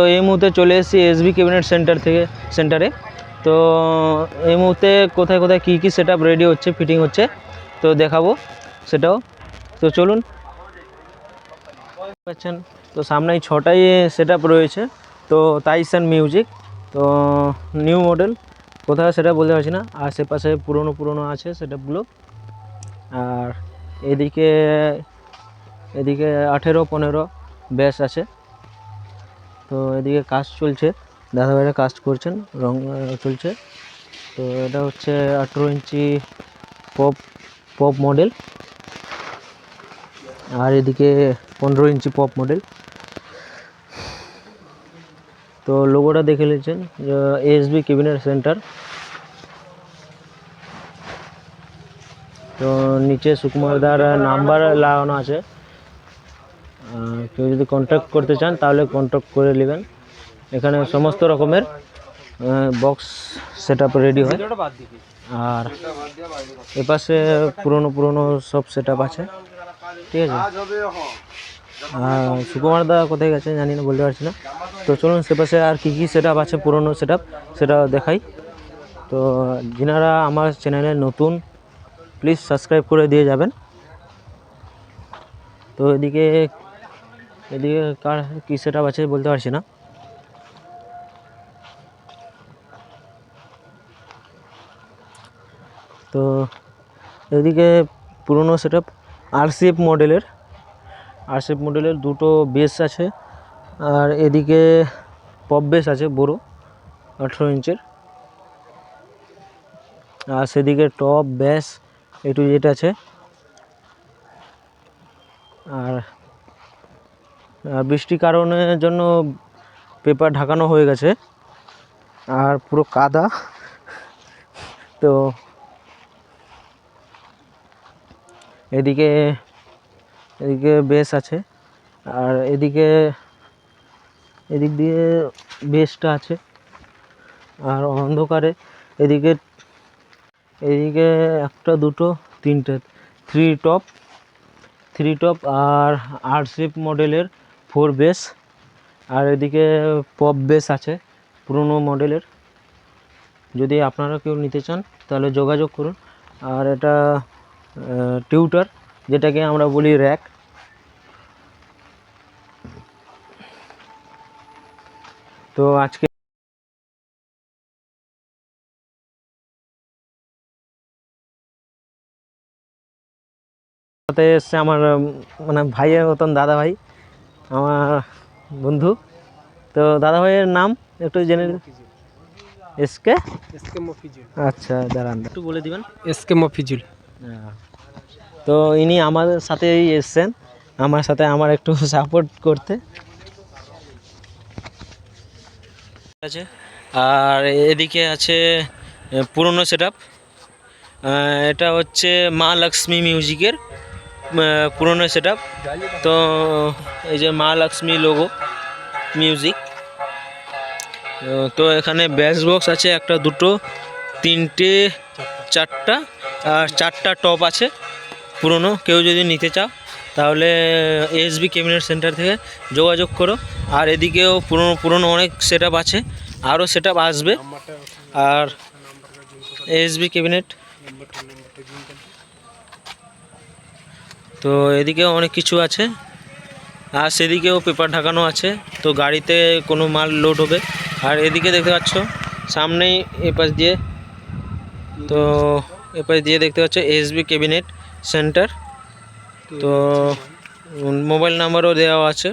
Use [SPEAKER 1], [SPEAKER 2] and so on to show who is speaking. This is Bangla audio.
[SPEAKER 1] তো এই মুহূর্তে চলে এসেছি এসবি ক্যাবিনেট সেন্টার থেকে সেন্টারে তো এই মুহূর্তে কোথায় কোথায় কী কী সেট রেডি হচ্ছে ফিটিং হচ্ছে, তো দেখাবো সেটাও। তো চলুন। পাচ্ছেন, তো সামনেই ছটাই সেট রয়েছে, তো তাইসান মিউজিক তো নিউ মডেল কোথায় সেটা বলতে পারছি না, আশেপাশে পুরনো পুরনো আছে সেট আপগুলো আর এদিকে এদিকে আঠেরো পনেরো ব্যাস আছে। তো এদিকে কাজ চলছে, দাদাভাইরা কাজ করছেন, রং চলছে। তো এটা হচ্ছে আঠেরো ইঞ্চি পপ পপ মডেল। আর এদিকে পনেরো ইঞ্চি পপ মডেল। তো লোগোটা দেখে নিয়েছেন এসবি ক্যাবিনেট সেন্টার তো নিচে সুকুমার দার নাম্বার লাগানো আছে। কেউ যদি কন্ট্যাক্ট করতে চান, তাহলে কন্ট্যাক্ট করে নেবেন। এখানে সমস্ত রকমের বক্স সেট রেডি হয়। আর এপাশে পুরনো পুরনো সব সেট আছে। ঠিক আছে? আর সুকুমার দা কোথায় গেছে জানি না, বলতে পারছি না। তো চলুন, সে পাশে আর কী কী সেট আছে, পুরনো সেট সেটা দেখাই। তো যিনারা আমার চ্যানেলে নতুন প্লিজ সাবস্ক্রাইব করে দিয়ে যাবেন। তো এদিকে এদিকে কার, কী সেট আপ আছে বলতে পারছি না। তো এদিকে পুরনো সেট আপ আরসিএফ মডেলের আরসিএফ মডেলের দুটো বেস আছে, আর এদিকে পপ বেস আছে বড়ো, আঠেরো ইঞ্চের। আর সেদিকে টপ ব্যাস একটু যেটা আছে। আর আর বৃষ্টির কারণের জন্য পেপার ঢাকানো হয়ে গেছে। আর পুরো কাদা। তো এদিকে এদিকে বেস আছে। আর এদিকে, এদিক দিয়ে বেসটা আছে। আর অন্ধকারে এদিকে এদিকে একটা, দুটো, তিনটে থ্রি টপ থ্রি টপ আর আর শেপ মডেলের ফোর বেস আর এদিকে পপ বেস আছে, পুরনো মডেলের। যদি আপনারা কেউ নিতে চান, তাহলে যোগাযোগ করুন। আর এটা টিউটার, যেটাকে আমরা বলি র্যাক। তো আজকে সাথে এসছে আমার মানে ভাইয়ের মতন দাদা ভাই আমার বন্ধু। তো দাদা ভাইয়ের নাম একটু জেনে এসকে?
[SPEAKER 2] এসকে মফিজুল।
[SPEAKER 1] আচ্ছা দাঁড়ান একটু বলে দিবেন?
[SPEAKER 2] S K Mofizul.
[SPEAKER 1] হ্যাঁ। তো ইনি আমাদের সাথেই এসছেন। আমার সাথে আমার একটু সাপোর্ট করতে। আছে। আর এদিকে আছে পুরনো সেট এটা হচ্ছে মা লক্ষ্মী মিউজিকের পুরনো সেট তো এই যে মা লক্ষ্মী লোগো মিউজিক তো এখানে ব্যাস বক্স আছে একটা, দুটো, তিনটে, চারটা, আর চারটা টপ আছে পুরনো, কেউ যদি নিতে চাও, তাহলে এসবি ক্যাবিনেট সেন্টার থেকে যোগাযোগ করো। আর এদিকেও পুরনো পুরনো অনেক সেট আছে, আরও সেট আসবে। আর এসবি ক্যাবিনেট তো এদিকে অনেক কিছু আছে। আর সেদিকেও পেপার ঢাকানো আছে। তো গাড়িতে কোনো মাল লোড হবে। আর এদিকে দেখতে পাচ্ছ, সামনেই এপাশ দিয়ে, তো এপাশ দিয়ে দেখতে পাচ্ছ এসবি ক্যাবিনেট সেন্টার। তো মোবাইল নাম্বারও দেওয়া আছে।